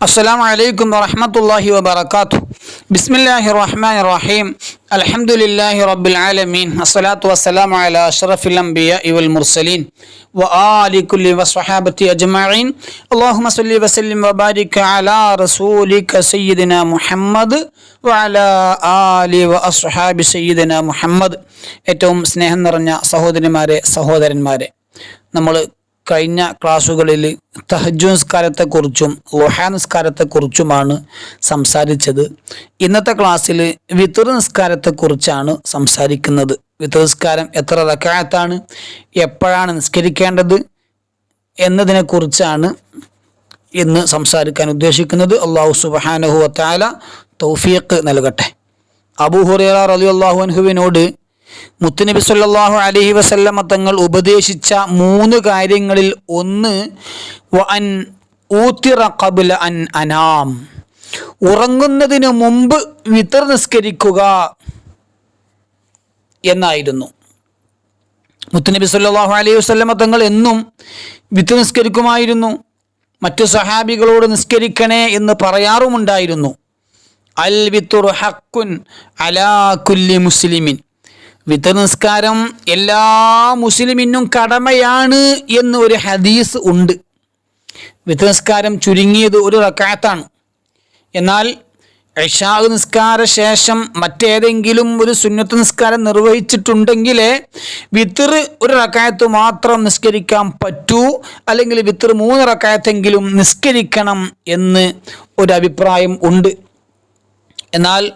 السلام عليكم ورحمة الله وبركاته بسم الله الرحمن الرحيم الحمد لله رب العالمين الصلاة والسلام على أشرف الأنبياء والمرسلين وآل كل وصحابة أجمعين اللهم صل وسلم وبارك على رسولك سيدنا محمد وعلى آل وأصحاب سيدنا محمد ഏറ്റവും സ്നേഹം നിറഞ്ഞ സഹോദരിമാരെ സഹോദരന്മാരെ നമ്മൾ കഴിഞ്ഞ ക്ലാസ്സുകളിൽ തഹജു നിസ്കാരത്തെക്കുറിച്ചും ലുഹാ നിസ്കാരത്തെക്കുറിച്ചുമാണ് സംസാരിച്ചത്. ഇന്നത്തെ ക്ലാസ്സിൽ വിത്തർ നിസ്കാരത്തെക്കുറിച്ചാണ് സംസാരിക്കുന്നത്. വിത്തർ നിസ്കാരം എത്ര റക്കായത്താണ് എപ്പോഴാണ് നിസ്കരിക്കേണ്ടത് എന്നതിനെക്കുറിച്ചാണ് ഇന്ന് സംസാരിക്കാൻ ഉദ്ദേശിക്കുന്നത്. അള്ളാഹു സുബാനഹു വത്താല തൗഫീഖ് നൽകട്ടെ. അബൂ ഹുറേറ റലി അള്ളാഹു അൻഹുവിനോട് മുത്തുനബി സല്ലാഹു അലഹി വസല്ലമ തങ്ങൾ ഉപദേശിച്ച മൂന്ന് കാര്യങ്ങളിൽ ഒന്ന് അൻ ഊത്തിറ അൻ അനാം. ഉറങ്ങുന്നതിന് മുമ്പ് വിത്തർ നിസ്കരിക്കുക എന്നായിരുന്നു. മുത്തുനബി സല്ലാഹു അലൈഹി വസല്ലമ തങ്ങൾ എന്നും വിത്ത് നിസ്കരിക്കുമായിരുന്നു. മറ്റു സഹാബികളോട് നിസ്കരിക്കണേ എന്ന് പറയാറുമുണ്ടായിരുന്നു. അൽ വിത്തുർ ഹക്കുൻ അലാ കുല്ലി മുസ്ലിമിൻ. വിത്തർ നിസ്കാരം എല്ലാ മുസ്ലിമിനും കടമയാണ് എന്ന് ഒരു ഹദീസ് ഉണ്ട്. വിത്ത് നിസ്കാരം ചുരുങ്ങിയത് ഒരു റക്കാത്താണ്. എന്നാൽ ഇഷാ നിസ്കാര ശേഷം മറ്റേതെങ്കിലും ഒരു സുന്നത്ത് നിസ്കാരം നിർവഹിച്ചിട്ടുണ്ടെങ്കിൽ വിത്തർ ഒരു റക്കായത്ത് മാത്രം നിസ്കരിക്കാൻ പറ്റൂ അല്ലെങ്കിൽ വിത്തർ മൂന്ന് റക്കായത്തെങ്കിലും നിസ്കരിക്കണം എന്ന് ഒരു അഭിപ്രായം ഉണ്ട്. എന്നാൽ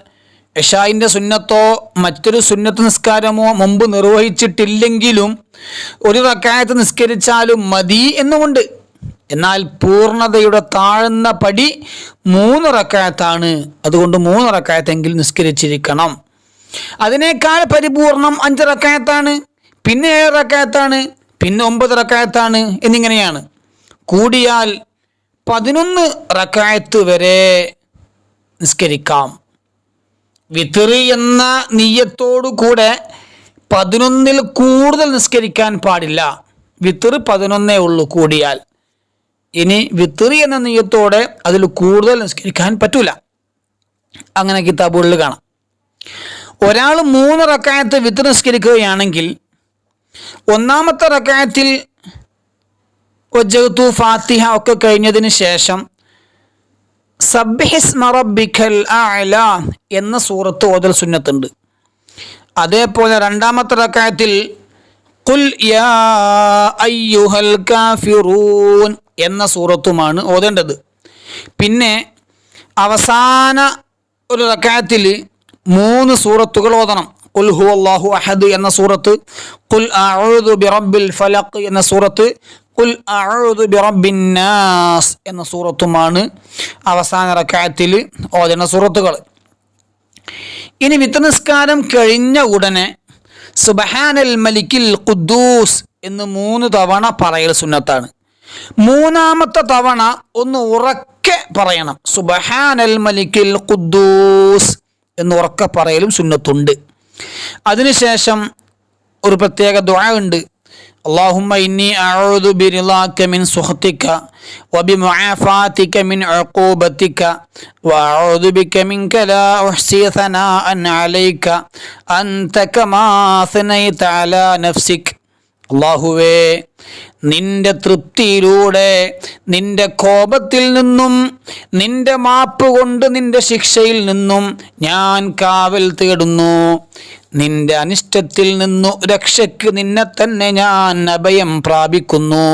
ഇഷായിന്റെ സുന്നത്തോ മറ്റൊരു സുന്നത്ത് നിസ്കാരമോ മുമ്പ് നിർവഹിച്ചിട്ടില്ലെങ്കിലും ഒരു റക്കായത്ത് നിസ്കരിച്ചാലും മതി എന്നുമുണ്ട്. എന്നാൽ പൂർണതയുടെ താഴ്ന്ന പടി മൂന്ന് റക്കായത്താണ്. അതുകൊണ്ട് മൂന്ന് റക്കായത്തെങ്കിലും നിസ്കരിച്ചിരിക്കണം. അതിനേക്കാൾ പരിപൂർണം അഞ്ച് റക്കായത്താണ്. പിന്നെ ഏഴ് റക്കായത്താണ്. പിന്നെ ഒമ്പത് റക്കായത്താണ് എന്നിങ്ങനെയാണ്. കൂടിയാൽ പതിനൊന്ന് റക്കായത്ത് വരെ നിസ്കരിക്കാം. വിത്തറി എന്ന നീയത്തോടു കൂടെ പതിനൊന്നിൽ കൂടുതൽ നിസ്കരിക്കാൻ പാടില്ല. വിത്തറ് പതിനൊന്നേ ഉള്ളൂ കൂടിയാൽ. ഇനി വിത്തിറി എന്ന നീയത്തോടെ അതിൽ കൂടുതൽ നിസ്കരിക്കാൻ പറ്റൂല. അങ്ങനെ കിതാബുകളിൽ കാണാം. ഒരാൾ മൂന്ന് റക്കായത്ത് വിത്ത് നിസ്കരിക്കുകയാണെങ്കിൽ ഒന്നാമത്തെ റക്കായത്തിൽ ഒജത്തു ഫാത്തിഹ ഒക്കെ കഴിഞ്ഞതിന് ശേഷം സബ്ഹിസ് മറബിഖൽ അല എന്ന സൂറത്ത് ഓതൽ സുന്നത്തുണ്ട്. അതേപോലെ രണ്ടാമത്തെ റക്കായത്തിൽ കുൽ യാ അയ്യുഹൽ കാഫിറൂൻ എന്ന സൂറത്തുമാണ് ഓതേണ്ടത്. പിന്നെ അവസാന ഒരു റക്കായത്തിൽ മൂന്ന് സൂറത്തുകൾ ഓതണം. കുൽ ഹു അള്ളാഹു അഹദ് എന്ന സൂറത്ത് കുൽ ബിറബ്ബിൽ ഫലഖ് എന്ന സൂറത്ത് കുൽ അഊദു ബിറബ്ബിൻ നാസ് എന്ന സൂറത്തുമാണ് അവസാന റക്കായത്തിൽ ഓജന സൂറത്തുകൾ. ഇനി വിത്തനസ്കാരം കഴിഞ്ഞ ഉടനെ സുബഹാനൽ മലിക്കിൽ ഖുദ്ദൂസ് എന്ന് മൂന്ന് തവണ പറയൽ സുന്നത്താണ്. മൂന്നാമത്തെ തവണ ഒന്ന് ഉറക്കെ പറയണം. സുബഹാനൽ മലിക്കിൽ ഖുദ്ദൂസ് എന്ന് ഉറക്കെ പറയലും സുന്നത്തുണ്ട്. അതിനുശേഷം ഒരു പ്രത്യേക ദ്വാ ഉണ്ട്. اللهم إني أعوذ برضاك من سخطك وبمعافاتك من عقوبتك وأعوذ بك منك لا أحصي ثناء عليك أنت كما أثنيت على نفسك അള്ളാഹുവേ നിന്റെ തൃപ്തിയിലൂടെ നിന്റെ കോപത്തിൽ നിന്നും നിന്റെ മാപ്പ് കൊണ്ട് നിന്റെ ശിക്ഷയിൽ നിന്നും ഞാൻ കാവൽ തേടുന്നു. നിന്റെ അനിഷ്ടത്തിൽ നിന്നു രക്ഷയ്ക്ക് നിന്നെ തന്നെ ഞാൻ അഭയം പ്രാപിക്കുന്നു.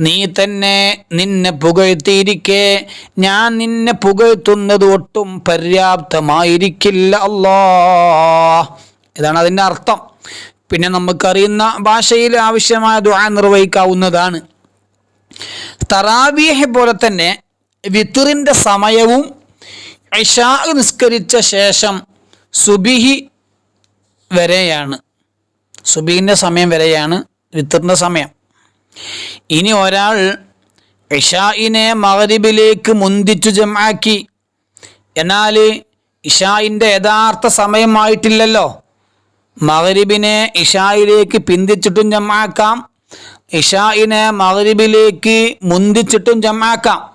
നീ തന്നെ നിന്നെ പുകഴ്ത്തിയിരിക്കെ ഞാൻ നിന്നെ പുകഴ്ത്തുന്നത് ഒട്ടും പര്യാപ്തമായിരിക്കില്ല അല്ലാ ഇതാണ് അതിന്റെ അർത്ഥം. പിന്നെ നമുക്കറിയുന്ന ഭാഷയിൽ ആവശ്യമായ ദുആ നിർവഹിക്കാവുന്നതാണ്. തറാവിയെ പോലെ തന്നെ വിത്തുറിന്റെ സമയവും ഇഷാ നിസ്കരിച്ച ശേഷം സുബിഹി വരെയാണ്. സുബിഹിന്റെ സമയം വരെയാണ് വിത്തുറിന്റെ സമയം. ഇനി ഒരാൾ ഇഷായിനെ മകരിബിലേക്ക് മുന്തിച്ചു ജമാക്കി എന്നാൽ ഇഷായിന്റെ യഥാർത്ഥ സമയമായിട്ടില്ലല്ലോ മകരിബിനെ ഇഷായിലേക്ക് പിന്തിച്ചിട്ടും ജമാക്കാം. ഇഷായിനെ മകരിബിലേക്ക് മുന്തിച്ചിട്ടും ജമാക്കാം.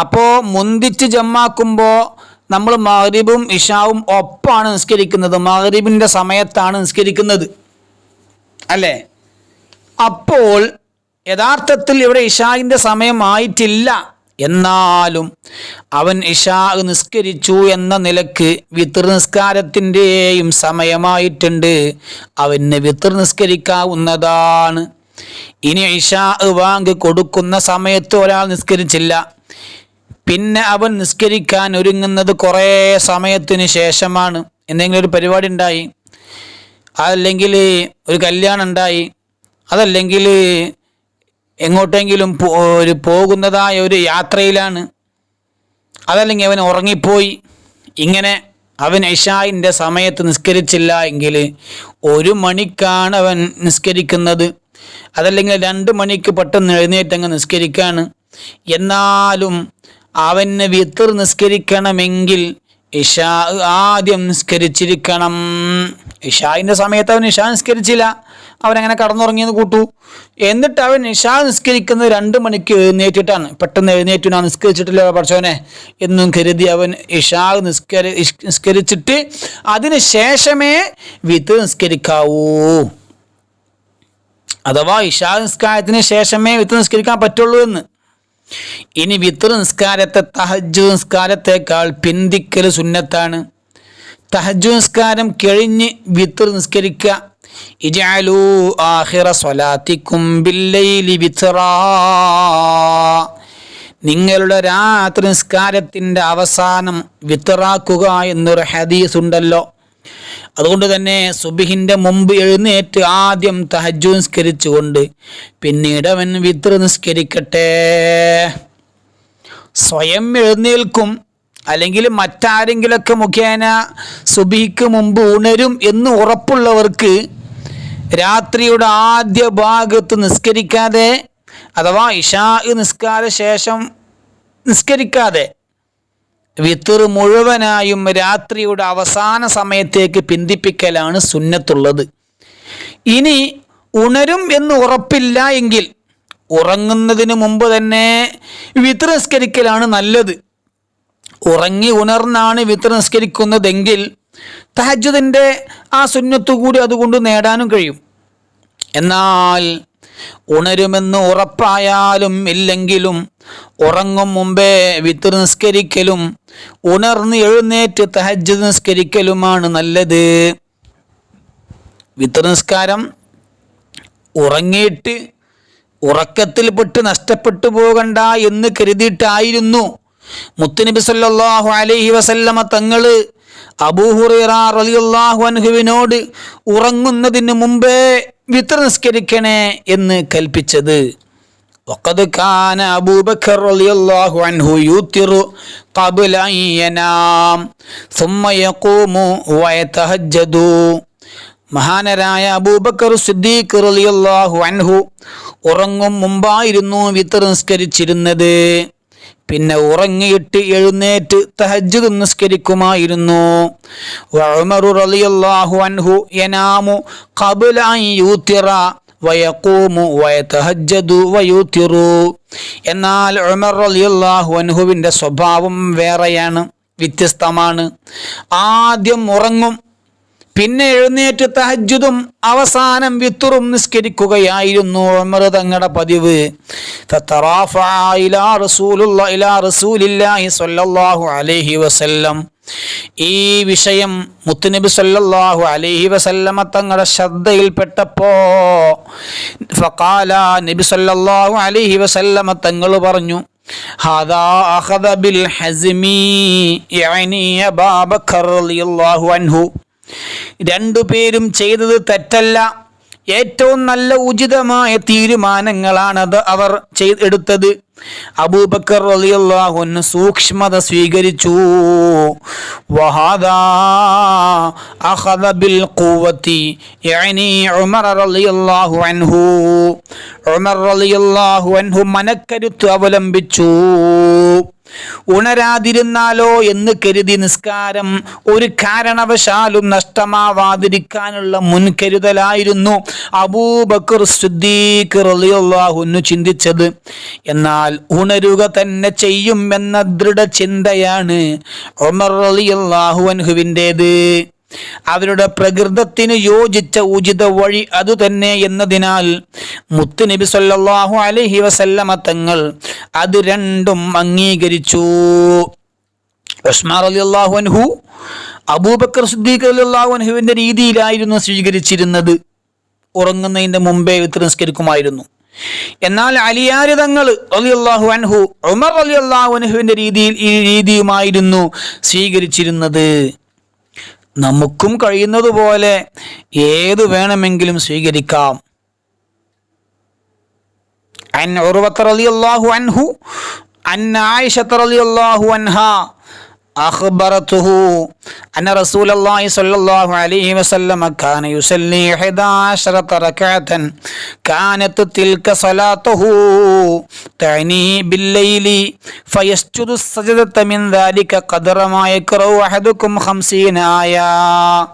അപ്പോൾ മുന്തിച്ച് ജമാക്കുമ്പോൾ നമ്മൾ മഹരീബും ഇഷാവും ഒപ്പാണ് നിസ്കരിക്കുന്നത്. മഹരീബിന്റെ സമയത്താണ് നിസ്കരിക്കുന്നത്. അല്ലേ? അപ്പോൾ യഥാർത്ഥത്തിൽ ഇവിടെ ഇഷായിന്റെ സമയമായിട്ടില്ല എന്നാലും അവൻ ഇഷാ നിസ്കരിച്ചു എന്ന നിലയ്ക്ക് വിത്തർ നിസ്കാരത്തിന്റെയും സമയമായിട്ടുണ്ട്. അവന് വിത്തർ നിസ്കരിക്കാവുന്നതാണ്. ഇനി ഇഷാ വാങ്ക് കൊടുക്കുന്ന സമയത്ത് ഒരാൾ നിസ്കരിച്ചില്ല. പിന്നെ അവൻ നിസ്കരിക്കാൻ ഒരുങ്ങുന്നത് കുറേ സമയത്തിന് ശേഷമാണ്. എന്തെങ്കിലും ഒരു പരിപാടി ഉണ്ടായി. അതല്ലെങ്കിൽ ഒരു കല്യാണം ഉണ്ടായി. അതല്ലെങ്കിൽ എങ്ങോട്ടെങ്കിലും ഒരു പോകുന്നതായ ഒരു യാത്രയിലാണ്. അതല്ലെങ്കിൽ അവൻ ഉറങ്ങിപ്പോയി. ഇങ്ങനെ അവൻ ഇഷായിന്റെ സമയത്ത് നിസ്കരിച്ചില്ല എങ്കിൽ ഒരു മണിക്കാണ് അവൻ നിസ്കരിക്കുന്നത്. അതല്ലെങ്കിൽ രണ്ട് മണിക്ക് പെട്ടെന്ന് എഴുന്നേറ്റങ്ങ് നിസ്കരിക്കാണ്. എന്നാലും അവന് വിത്തർ നിസ്കരിക്കണമെങ്കിൽ ഇഷാ ആദ്യം നിസ്കരിച്ചിരിക്കണം. ഇഷായിന്റെ സമയത്ത് അവൻ ഇഷാ നിസ്കരിച്ചില്ല. അവനങ്ങനെ കടന്നുറങ്ങിയെന്ന് കൂട്ടു. എന്നിട്ട് അവൻ നിഷാ നിസ്കരിക്കുന്നത് രണ്ട് മണിക്ക് എഴുന്നേറ്റിട്ടാണ്. പെട്ടെന്ന് എഴുന്നേറ്റു. ഞാൻ നിസ്കരിച്ചിട്ടില്ല പഠിച്ചവനെ എന്നും കരുതി അവൻ ഇഷാ നിസ്കരി നിസ്കരിച്ചിട്ട് അതിന് ശേഷമേ വിത്ത് നിസ്കരിക്കാവൂ. അഥവാ ഇഷാ നിസ്കാരത്തിന് ശേഷമേ വിത്ത് നിസ്കരിക്കാൻ പറ്റുള്ളൂ എന്ന്. ഇനി വിത്തർ നിസ്കാരത്തെ തഹജ് നിസ്കാരത്തെക്കാൾ പിന്തിക്കൽ സുന്നത്താണ്. തഹജ് നിസ്കാരം കഴിഞ്ഞ് വിത്തർ നിസ്കരിക്കുക. ആഹിറ നിങ്ങളുടെ രാത്രി നിസ്കാരത്തിന്റെ അവസാനം വിത്തറാക്കുക എന്നൊരു ഹദീസ് ഉണ്ടല്ലോ അതുകൊണ്ട് തന്നെ സുബിഹിന്റെ മുമ്പ് എഴുന്നേറ്റ് ആദ്യം തഹജു നിസ്കരിച്ചുകൊണ്ട് പിന്നീട് അവൻ വിത്ര നിസ്കരിക്കട്ടെ. സ്വയം എഴുന്നേൽക്കും അല്ലെങ്കിൽ മറ്റാരെങ്കിലൊക്കെ മുഖേന സുബിക്ക് മുമ്പ് ഉണരും എന്ന് ഉറപ്പുള്ളവർക്ക് രാത്രിയുടെ ആദ്യ ഭാഗത്ത് നിസ്കരിക്കാതെ അഥവാ ഇഷാ നിസ്കാര ശേഷം നിസ്കരിക്കാതെ വിത്തർ മുഴുവനായും രാത്രിയുടെ അവസാന സമയത്തേക്ക് പിന്തിപ്പിക്കലാണ് സുന്നത്തുള്ളത്. ഇനി ഉണരും എന്ന് ഉറപ്പില്ല എങ്കിൽ ഉറങ്ങുന്നതിന് മുമ്പ് തന്നെ വിത്തർ നിസ്കരിക്കലാണ് നല്ലത്. ഉറങ്ങി ഉണർന്നാണ് വിത്തർ നിസ്കരിക്കുന്നതെങ്കിൽ തഹജുദിന്റെ ആ സുന്നത്തു കൂടി അതുകൊണ്ട് നേടാനും കഴിയും. എന്നാൽ ഉണരുമെന്ന് ഉറപ്പായാലും ഇല്ലെങ്കിലും ഉറങ്ങും മുമ്പേ വിത്ത് നിസ്കരിക്കലും ഉണർന്ന് എഴുന്നേറ്റ് തഹജ് നിസ്കരിക്കലുമാണ് നല്ലത്. വിത്ത് നിസ്കാരം ഉറങ്ങിയിട്ട് ഉറക്കത്തിൽപ്പെട്ട് നഷ്ടപ്പെട്ടു പോകണ്ട എന്ന് കരുതിയിട്ടായിരുന്നു. മുത്തുനബി സല്ലാഹു അലൈഹി വസല്ലമ തങ്ങൾ അൻഹുവിനോട് ഉറങ്ങുന്നതിന് മുമ്പേ വിത്ര നിസ്കരിക്കണേ എന്ന് കൽപ്പിച്ചത് وقد كان أبو بكر رضي الله عنه يوتر قبل أن ينام ثم يقوم ويتهجد മഹാനരായ അബൂബക്കർ സിദ്ദീഖ് റളിയല്ലാഹു അൻഹു ഉറങ്ങും മുമ്പായിരുന്നു വിത്തർ നിസ്കരിച്ചിരുന്നത് പിന്നെ ഉറങ്ങിയിട്ട് എഴുന്നേറ്റ് തഹജ്ജുദ് നിസ്കരിക്കുമായിരുന്നു. ഉമറു റളിയല്ലാഹു അൻഹു യനാമു ഖബ്ല അൻ യൂത്തിറ വയക്കൂമു വയതഹജ്ജദു വയൂത്തിറു. എന്നാൽ ഉമർ റളിയല്ലാഹു അൻഹുവിന്റെ സ്വഭാവം വേറെയാണ് വ്യത്യസ്തമാണ്. ആദ്യം ഉറങ്ങും പിന്നെ എഴുന്നേറ്റ് തഹജുദും അവസാനം വിത്തുറും നിസ്കരിക്കുകയായിരുന്നു ഉമർ തങ്ങളുടെ പതിവ് അലൈഹി വസല്ലം. ഈ വിഷയം മുത്തുനബി സല്ലല്ലാഹു അലൈഹി വസല്ലമ തങ്ങളുടെ ശ്രദ്ധയിൽപ്പെട്ടപ്പോ ഫഖാല നബി സല്ലല്ലാഹു അലൈഹി വസല്ലമ തങ്ങൾ പറഞ്ഞു അൻഹു. രണ്ടുപേരും ചെയ്തത് തെറ്റല്ല. ഏറ്റവും നല്ല ഉചിതമായ തീരുമാനങ്ങളാണത് അവർ എടുത്തത്. അബൂബക്കർ റളിയല്ലാഹുവിന് സൂക്ഷ്മത സ്വീകരിച്ചു. വഹാദാ അഖദ ബിൽ ഉമർ റളിയല്ലാഹു അൻഹു. ഉമർ റളിയല്ലാഹു അൻഹു അവലംബിച്ചു. ഉണരാതിരുന്നാലോ എന്ന് കരുതി നിസ്കാരം ഒരു കാരണവശാലും നഷ്ടമാവാതിരിക്കാനുള്ള മുൻകരുതലായിരുന്നു അബൂബക്കർ സിദ്ദീഖ് ചിന്തിച്ചത്. എന്നാൽ ഉണരുക തന്നെ ചെയ്യും എന്ന ദൃഢചിന്തയാണ് റളിയല്ലാഹു അൻഹുവിന്റേത്. അവരുടെ പ്രകൃതത്തിന് യോജിച്ച ഉചിത വഴി അതുതന്നെ എന്നതിനാൽ മുത്തുനബി സല്ലാഹു അലഹി വസല്ലമ തങ്ങൾ അത് രണ്ടും അംഗീകരിച്ചു. ഉസ്മാർ റളിയല്ലാഹു അൻഹു അബൂബക്കർ സിദ്ദീഖ് റളിയല്ലാഹു അൻഹുവിന്റെ രീതിയിലായിരുന്നു സ്വീകരിച്ചിരുന്നത്. ഉറങ്ങുന്നതിന്റെ മുമ്പേ വിത്ത് നിസ്കരിക്കുമായിരുന്നു. എന്നാൽ അലിയാരി തങ്ങൾ റളിയല്ലാഹു അൻഹു ഉമർ റളിയല്ലാഹു അൻഹുവിന്റെ രീതിയിൽ ഈ രീതിയുമായിരുന്നു സ്വീകരിച്ചിരുന്നത്. നമുക്കും കഴിയുന്നതുപോലെ ഏത് വേണമെങ്കിലും സ്വീകരിക്കാം. അൻ ഉറവത്തർ അലി അള്ളാഹു അൻഹു അൻ ആയിഷത്തർ അലി അള്ളാഹു അൻഹ. أخبرته أن رسول الله صلى الله عليه وسلم كان يصلي 11 ركعة. كانت تلك صلاته تعني بالليل فيسجد السجدة من ذلك قدر ما يكره أحدكم خمسين آية.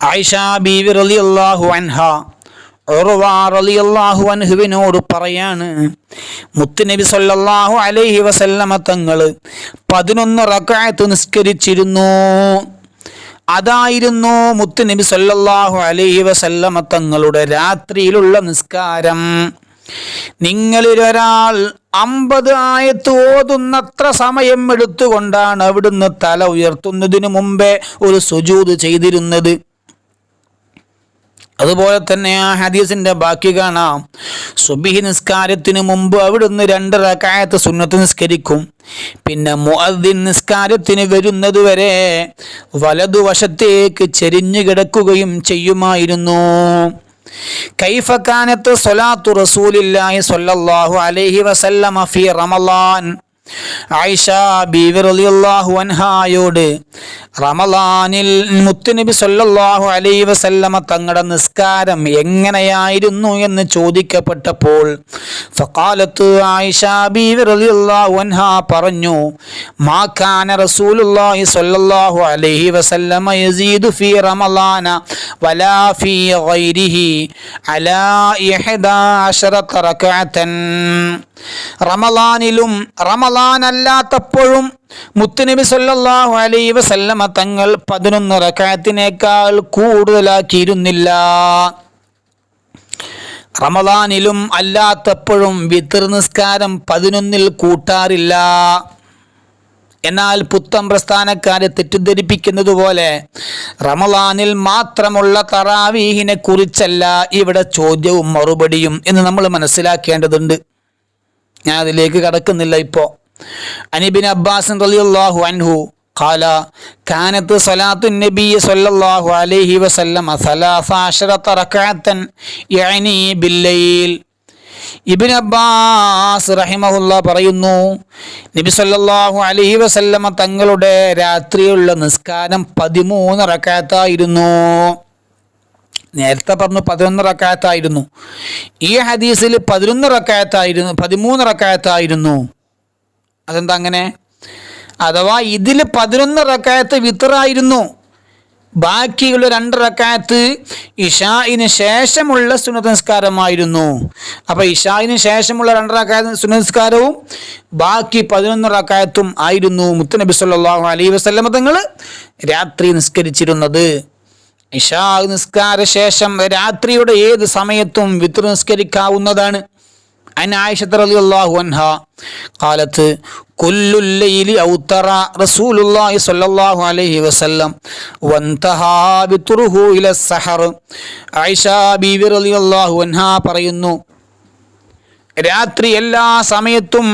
عائشة بيبي رضي الله عنها റളിയല്ലാഹു അൻഹുവിനോട് പറയാണ് മുത്തുനബി സല്ലല്ലാഹു അലൈഹി വസല്ലമ തങ്ങൾ പതിനൊന്ന് റക്കായത്ത് നിസ്കരിച്ചിരുന്നു. അതായിരുന്നു മുത്തുനബി സല്ലല്ലാഹു അലൈഹി വസല്ലമ തങ്ങളുടെ രാത്രിയിലുള്ള നിസ്കാരം. നിങ്ങളിലൊരാൾ അമ്പത് ആയത്ത് ഓതുന്നത്ര സമയം എടുത്തുകൊണ്ടാണ് അവിടുന്ന് തല ഉയർത്തുന്നതിനു മുമ്പേ ഒരു സുജൂത് ചെയ്തിരുന്നത്. അതുപോലെ തന്നെ ആ ഹദീസിന്റെ ബാക്കി കാണാം. സുബിഹി നിസ്കാരത്തിന് മുമ്പ് അവിടുന്ന് രണ്ട് റക്കായത്ത് സുന്നത്ത് നിസ്കരിക്കും. പിന്നെ മുഅദ്ദിൻ നിസ്കാരത്തിന് വരുന്നത് വരെ വലതുവശത്തേക്ക് ചെരിഞ്ഞു കിടക്കുകയും ചെയ്യുമായിരുന്നു. കൈഫക്കാനത്ത് സൊലാത്തു റസൂലില്ലാഹി സ്വല്ലല്ലാഹു അലൈഹി വസല്ലമ ഫി റമളാൻ ആയിഷ ബീവി റളിയല്ലാഹു അൻഹായോട് റമളാനിൽ മുത്തുനബി സല്ലല്ലാഹു അലൈഹി വസല്ലമ തങ്ങളുടെ നിസ്കാരം എങ്ങനെയായിരുന്നു എന്ന് ചോദിക്കപ്പെട്ടപ്പോൾ ഫക്കാലത്ത് ആയിഷ ബീവി റളിയല്ലാഹു അൻഹ പറഞ്ഞു മാക്കാന കാന റസൂലുള്ളാഹി സ്വല്ലല്ലാഹു അലൈഹി വസല്ലമ യസീദു ഫീ റമളാന വലാ ഫീ ഗൈരിഹി അലാ റമളാനിലും റമളാൻ അല്ലാത്തപ്പോഴും മുത്തുനബി സല്ലല്ലാഹു അലൈഹി വസല്ലമ തങ്ങൾ പതിനൊന്ന് റക്കാത്തിനേക്കാൾ കൂടുതലാക്കിയിരുന്നില്ല. റമദാനിലും അല്ലാത്തപ്പോഴും വിത്തർ നിസ്കാരം പതിനൊന്നിൽ കൂട്ടാറില്ല. എന്നാൽ പുത്തം പ്രസ്ഥാനക്കാരെ തെറ്റിദ്ധരിപ്പിക്കുന്നത് പോലെ റമളാനിൽ മാത്രമുള്ള തറാവീഹിനെ കുറിച്ചല്ല ഇവിടെ ചോദ്യവും മറുപടിയും എന്ന് നമ്മൾ മനസ്സിലാക്കേണ്ടതുണ്ട്. ഞാൻ അതിലേക്ക് കടക്കുന്നില്ല ഇപ്പോൾ അനിബിൻ അബ്ബാസ് റളിയല്ലാഹു അൻഹു قال كانت صلاة النبي صلى الله عليه وسلم ثلاث عشرة ركعة يعني بالليل ഇബിൻ അബ്ബാസ് റഹിമഹുല്ല പറയുന്നു നബി സല്ലല്ലാഹു അലൈഹി വസല്ലമ തങ്ങളുടെ രാത്രിയുള്ള നിസ്കാരം പതിമൂന്ന് റക്കാത്തായിരുന്നു നേരത്തെ പറഞ്ഞു പതിനൊന്ന് റക്കായത്തായിരുന്നു ഈ ഹദീസിൽ പതിനൊന്ന് റക്കായത്തായിരുന്നു പതിമൂന്ന് റക്കായത്തായിരുന്നു അതെന്താ അങ്ങനെ? അഥവാ ഇതിൽ പതിനൊന്ന് റക്കായത്ത് വിത്തറായിരുന്നു ബാക്കിയുള്ള രണ്ട് റക്കായത്ത് ഇഷായിന് ശേഷമുള്ള സുന്നത്ത് നിസ്കാരമായിരുന്നു അപ്പോൾ ഇഷായിന് ശേഷമുള്ള രണ്ട് റക്കായ സുന്നത്ത് നിസ്കാരവും ബാക്കി പതിനൊന്ന് റക്കായത്തും ആയിരുന്നു മുത്തനബി സല്ലാഹു അലൈ വസ്ലമ തങ്ങൾ രാത്രി നിസ്കരിച്ചിരുന്നത്. ഇഷാ നിസ്കാര ശേഷം രാത്രിയുടെ ഏത് സമയത്തും വിത്ര നിസ്കരിക്കാവുന്നതാണ്. കാലത്ത് പറയുന്നു രാത്രി എല്ലാ സമയത്തും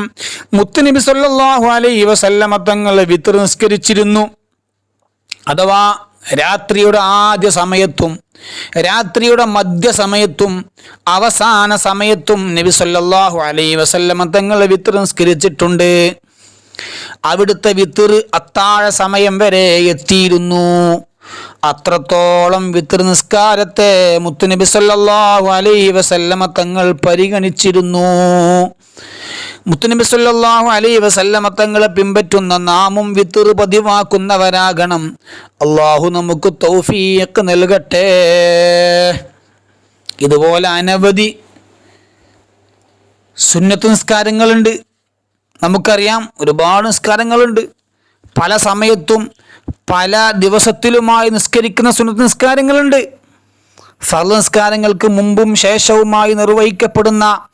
മുത്തുനബി സല്ലാഹു അലൈഹി വസല്ലമ തങ്ങൾ വിത്ര നിസ്കരിച്ചിരുന്നു. അഥവാ രാത്രിയുടെ ആദ്യ സമയത്തും രാത്രിയുടെ മധ്യസമയത്തും അവസാന സമയത്തും നബി സല്ലല്ലാഹു അലൈഹി വസല്ലമ തങ്ങളെ വിത്ത് നിസ്കരിച്ചിട്ടുണ്ട്. അവിടുത്തെ വിത്തിർ അത്താഴ സമയം വരെ എത്തിയിരുന്നു. അത്രത്തോളം വിത്ര നിസ്കാരത്തെ മുത്തുനബി സല്ലല്ലാഹു അലൈഹി വസല്ലമ തങ്ങൾ പരിഗണിച്ചിരുന്നു. മുത്തുനബി സല്ലല്ലാഹു അലൈഹി വസല്ലമ തങ്ങളെ പിൻപറ്റുന്ന നാമും വിത്തർ പതിവാക്കുന്നവരാകണം. അള്ളാഹു നമുക്ക് തൗഫീഖ് നൽകട്ടെ. ഇതുപോലെ അനവധി സുന്നത്ത് നിസ്കാരങ്ങളുണ്ട്. നമുക്കറിയാം ഒരുപാട് നിസ്കാരങ്ങളുണ്ട്. പല സമയത്തും പല ദിവസത്തിലുമായി നിസ്കരിക്കുന്ന സുന്നത്ത് നിസ്കാരങ്ങളുണ്ട്. ഫർദ് നിസ്കാരങ്ങൾക്ക് മുമ്പും ശേഷവുമായി നിർവഹിക്കപ്പെടുന്ന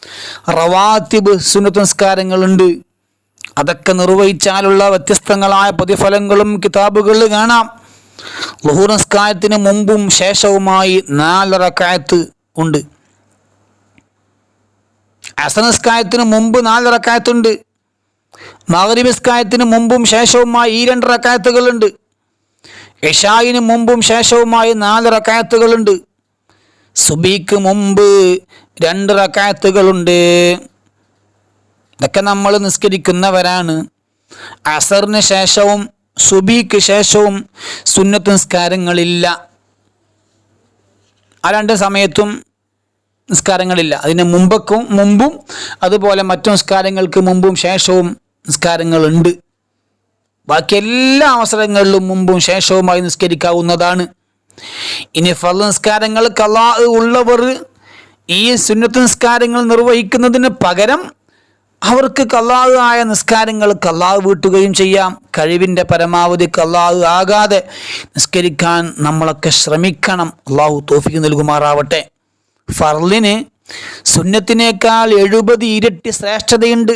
റവാത്തിബ് സുന്നത്ത് നിസ്കാരങ്ങളുണ്ട്. അതൊക്കെ നിർവഹിച്ചാലുള്ള വ്യത്യസ്തങ്ങളായ പ്രതിഫലങ്ങളും കിതാബുകളിൽ കാണാം. ലുഹൂർ നിസ്കാരത്തിന് മുമ്പും ശേഷവുമായി നാല് ഉണ്ട്. ഉണ്ട് അസനസ്കായത്തിന് മുമ്പ് നാല് മകരി നിസ്കാരത്തിന് മുമ്പും ശേഷവുമായി ഈ രണ്ട് റക്കായത്തുകളുണ്ട്. ഇഷായിന് മുമ്പും ശേഷവുമായി നാല് റക്കായത്തുകളുണ്ട് സുബിക്ക് മുമ്പ് രണ്ട് റക്കായത്തുകളുണ്ട് ഇതൊക്കെ നമ്മൾ നിസ്കരിക്കുന്നവരാണ്. അസറിന് ശേഷവും സുബിക്ക് ശേഷവും സുന്നത്ത് നിസ്കാരങ്ങളില്ല. ആ രണ്ട് സമയത്തും നിസ്കാരങ്ങളില്ല. അതിന് മുമ്പക്കും മുമ്പും അതുപോലെ മറ്റു നിസ്കാരങ്ങൾക്ക് മുമ്പും ശേഷവും നിസ്കാരങ്ങളുണ്ട്. ബാക്കി എല്ലാ അവസരങ്ങളിലും മുമ്പും ശേഷവുമായി നിസ്കരിക്കാവുന്നതാണ്. ഇനി ഫല നിസ്കാരങ്ങൾ കലാ ഉള്ളവർ ഈ സുന്നത്ത് നിസ്കാരങ്ങൾ നിർവഹിക്കുന്നതിന് പകരം അവർക്ക് കല്ലാഹ് ആയ നിസ്കാരങ്ങൾ കല്ലാഹ് വീട്ടുകയും ചെയ്യാം. കഴിവിന്റെ പരമാവധി കല്ലാഹ് ആകാതെ നിസ്കരിക്കാൻ നമ്മളൊക്കെ ശ്രമിക്കണം. അള്ളാഹു തോഫിക്ക് നൽകുമാറാവട്ടെ. ഫർലിന് സുന്നത്തിനേക്കാൾ എഴുപത് ഇരട്ടി ശ്രേഷ്ഠതയുണ്ട്.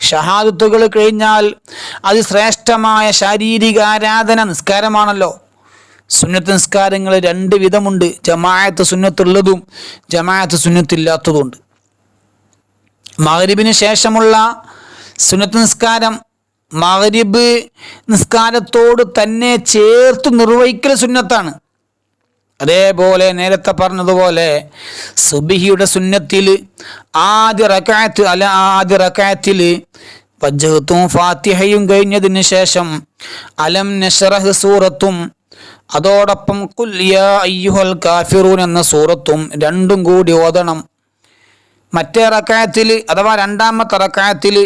ഷഹാദത്തുകൾ കഴിഞ്ഞാൽ അത് ശ്രേഷ്ഠമായ ശാരീരിക ആരാധന നിസ്കാരമാണല്ലോ. സുന്നത്ത് നിസ്കാരങ്ങൾ രണ്ട് വിധമുണ്ട്. ജമായത്ത് സുന്നത്തുള്ളതും ജമായത്ത് സുന്നത്തില്ലാത്തതുമുണ്ട്. മകരിബിന് ശേഷമുള്ള സുന്നത്ത് നിസ്കാരം മകരിബ് നിസ്കാരത്തോട് തന്നെ ചേർത്ത് നിർവഹിക്കൽ സുന്നത്താണ്. അതേപോലെ നേരത്തെ പറഞ്ഞതുപോലെ സുബിഹിയുടെ സുന്നത്തിൽ ആദ്യ റക്കായത്ത് അല്ല ആദ്യ റക്കായത്തിൽ വജ്ജഹത്തും ഫാത്തിഹയും കഴിഞ്ഞതിന് ശേഷം അലം നഷറഹ് സൂറത്തും അതോടൊപ്പം കുല്യ അയ്യുഹൽ കാഫിറൂൻ എന്ന സൂറത്തും രണ്ടും കൂടി ഓതണം. മറ്റേ റക്കായത്തിൽ അഥവാ രണ്ടാമത്തെ റക്കായത്തിൽ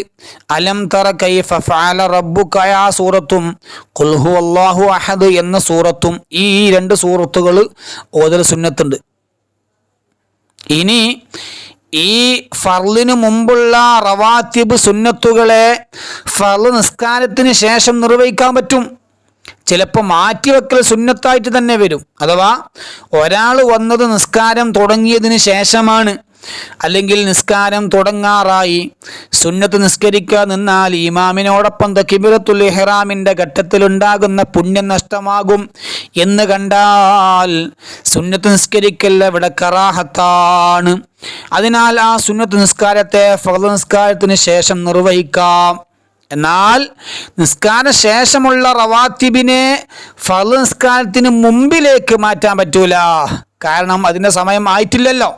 അലം തറ കൈഫ ഫഅല റബ്ബു ആ സൂറത്തും കുൽഹു അള്ളാഹു അഹദ് എന്ന സൂറത്തും ഈ രണ്ട് സൂറത്തുകൾ ഓതൽ സുന്നത്തുണ്ട്. ഇനി ഈ ഫർലിന് മുമ്പുള്ള റവാത്തിബ് സുന്നത്തുകളെ ഫർൾ നിസ്കാരത്തിന് ശേഷം നിർവഹിക്കാൻ പറ്റും. ചിലപ്പോൾ മാറ്റിവെക്കൽ സുന്നത്തായിട്ട് തന്നെ വരും. അഥവാ ഒരാൾ വന്നത് നിസ്കാരം തുടങ്ങിയതിന് ശേഷമാണ്. അല്ലെങ്കിൽ നിസ്കാരം തുടങ്ങാറായി. സുന്നത്ത് നിസ്കരിക്കാൻ നിന്നാൽ ഇമാമിനോടൊപ്പം തക്കിബിറത്തുൽ ഇഹ്റാമിന്റെ ഘട്ടത്തിലുണ്ടാകുന്ന പുണ്യം നഷ്ടമാകും എന്ന് കണ്ടാൽ സുന്നത്ത് നിസ്കരിക്കൽ ഇവിടെ കറാഹത്താണ്. അതിനാൽ ആ സുന്നത്ത് നിസ്കാരത്തെ ഫർദ് നിസ്കാരത്തിന് ശേഷം നിർവഹിക്കാം. എന്നാൽ നിസ്കാര ശേഷമുള്ള റവാത്തിബിനെ ഫർദ് നിസ്കാരത്തിന് മുമ്പിലേക്ക് മാറ്റാൻ പറ്റൂല. കാരണം അതിന്റെ സമയം ആയിട്ടില്ലല്ലോ.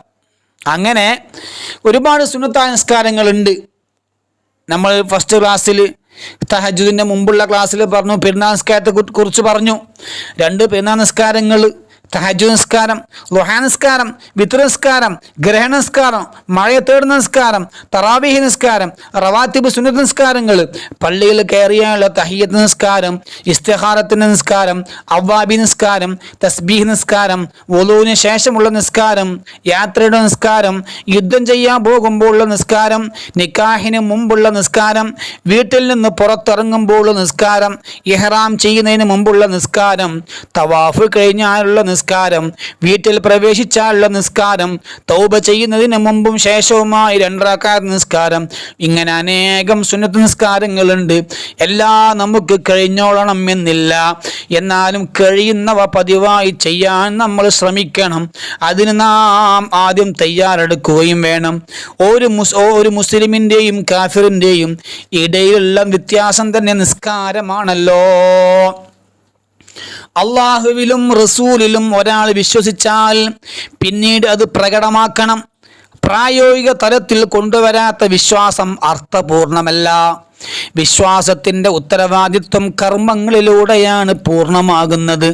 അങ്ങനെ ഒരുപാട് സുന്നത്തായ നിസ്കാരങ്ങളുണ്ട് നമ്മൾ ഫസ്റ്റ് ക്ലാസ്സിൽ തഹജുദിന്റെ മുമ്പുള്ള ക്ലാസ്സിൽ പറഞ്ഞു പെരുന്നാൾ നിസ്കാരത്തെ കുറിച്ച് പറഞ്ഞു. രണ്ട് പെരുന്നാൾ നിസ്കാരങ്ങൾ തഹജു നിസ്കാരം ലുഹാ നിസ്കാരം വിത്ര നിസ്കാരം ഗ്രഹണ നിസ്കാരം മഴ തേടുന്ന നിസ്കാരം തറാവീഹ് നിസ്കാരം റവാത്തിബ് സുന്നത്ത് നിസ്കാരങ്ങൾ പള്ളിയിൽ കയറിയാനുള്ള തഹിയത്ത് നിസ്കാരം ഇസ്തഹാരത്തിന്റെ നിസ്കാരം അവ്വാബി നിസ്കാരം തസ്ബീഹ് നിസ്കാരം വലുവിന് ശേഷമുള്ള നിസ്കാരം യാത്രയുടെ നിസ്കാരം യുദ്ധം ചെയ്യാൻ പോകുമ്പോഴുള്ള നിസ്കാരം നിക്കാഹിന് മുമ്പുള്ള നിസ്കാരം വീട്ടിൽ നിന്ന് പുറത്തിറങ്ങുമ്പോഴുള്ള നിസ്കാരം ഇഹ്റാം ചെയ്യുന്നതിന് മുമ്പുള്ള നിസ്കാരം തവാഫ് കഴിഞ്ഞാലുള്ള നിസ്കാരം വീട്ടിൽ പ്രവേശിച്ചാലുള്ള നിസ്കാരം. തൗബ ചെയ്യുന്നതിന് മുമ്പും ശേഷവുമായി രണ്ടാക്കാർ നിസ്കാരം. ഇങ്ങനെ അനേകം സുന്നത്ത് നിസ്കാരങ്ങളുണ്ട്. എല്ലാം നമുക്ക് കഴിഞ്ഞോളണം എന്നില്ല. എന്നാലും കഴിയുന്നവ പതിവായി ചെയ്യാൻ നമ്മൾ ശ്രമിക്കണം. അതിന് നാം ആദ്യം തയ്യാറെടുക്കുകയും വേണം. ഒരു മുസ് ഒരു മുസ്ലിമിന്റെയും കാഫിറിന്റെയും ഇടയിലുള്ള വ്യത്യാസം തന്നെ നിസ്കാരമാണല്ലോ. അള്ളാഹുവിലും റസൂലിലും ഒരാൾ വിശ്വസിച്ചാൽ പിന്നീട് അത് പ്രകടമാക്കണം. പ്രായോഗിക തലത്തിൽ കൊണ്ടുവരാത്ത വിശ്വാസം അർത്ഥപൂർണമല്ല. വിശ്വാസത്തിന്റെ ഉത്തരവാദിത്വം കർമ്മങ്ങളിലൂടെയാണ് പൂർണമാകുന്നത്.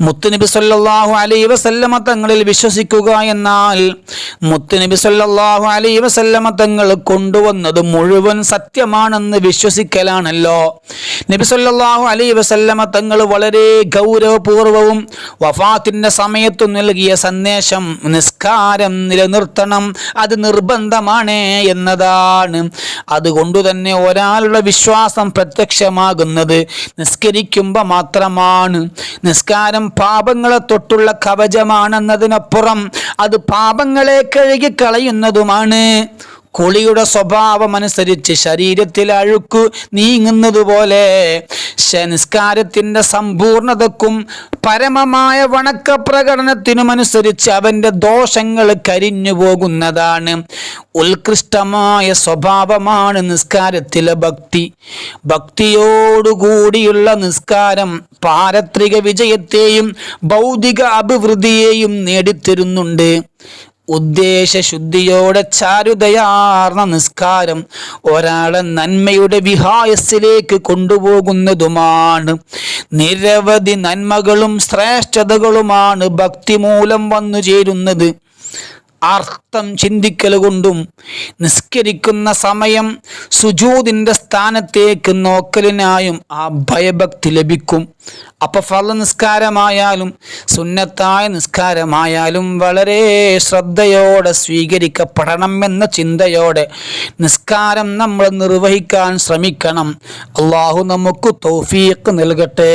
മുത്തുനബി സല്ലാഹു അലൈഹി വസല്ലമ തങ്ങളിൽ വിശ്വസിക്കുക എന്നാൽ മുത്തുനബി സല്ലാഹു അലൈഹി വസല്ലമ തങ്ങൾ കൊണ്ടുവന്നത് മുഴുവൻ സത്യമാണെന്ന് വിശ്വസിക്കലാണല്ലോ. നബി സല്ലാഹു അലൈഹി വസല്ലമ തങ്ങൾ വളരെ ഗൗരവപൂർവവും വഫാത്തിന്റെ സമയത്തു നൽകിയ സന്ദേശം നിസ്കാരം നിലനിർത്തണം അത് നിർബന്ധമാണ് എന്നതാണ്. അതുകൊണ്ട് തന്നെ ഒരാളുടെ വിശ്വാസം പ്രത്യക്ഷമാകുന്നത് നിസ്കരിക്കുമ്പോൾ മാത്രമാണ്. നിസ്കാരം പാപങ്ങളെ തൊട്ടുള്ള കവചമാണെന്നതിനപ്പുറം അത് പാപങ്ങളെ കഴുകി കളയുന്നതുമാണ്. കുളിയുടെ സ്വഭാവമനുസരിച്ച് ശരീരത്തിൽ അഴുക്കു നീങ്ങുന്നതുപോലെ നിസ്കാരത്തിന്റെ സമ്പൂർണതക്കും പരമമായ വണക്കപ്രകടനത്തിനുമനുസരിച്ച് അവന്റെ ദോഷങ്ങൾ കരിഞ്ഞു പോകുന്നതാണ്. ഉത്കൃഷ്ടമായ സ്വഭാവമാണ് നിസ്കാരത്തിലെ ഭക്തി. ഭക്തിയോടുകൂടിയുള്ള നിസ്കാരം പാരത്രിക വിജയത്തെയും ഭൗതിക അഭിവൃദ്ധിയെയും നേടിത്തരുന്നുണ്ട്. ഉദ്ദേശശുദ്ധിയോടെ ചാരുതയാർന്ന നിസ്കാരം ഒരാളെ നന്മയുടെ വിഹായസിലേക്ക് കൊണ്ടുപോകുന്നതുമാണ്. നിരവധി നന്മകളും ശ്രേഷ്ഠതകളുമാണ് ഭക്തി മൂലം വന്നു ചേരുന്നത് അർത്ഥം ചിന്തിക്കലുകൊണ്ടും നിസ്കരിക്കുന്ന സമയം സുജൂതിന്റെ സ്ഥാനത്തേക്ക് നോക്കലിനായും ആ ഭയഭക്തി ലഭിക്കും. അപ്പൊ ഫല നിസ്കാരമായാലും സുന്നത്തായ നിസ്കാരമായാലും വളരെ ശ്രദ്ധയോടെ സ്വീകരിക്കപ്പെടണം എന്ന ചിന്തയോടെ നിസ്കാരം നമ്മൾ നിർവഹിക്കാൻ ശ്രമിക്കണം. അള്ളാഹു നമുക്ക് തൗഫീഖ് നൽകട്ടെ.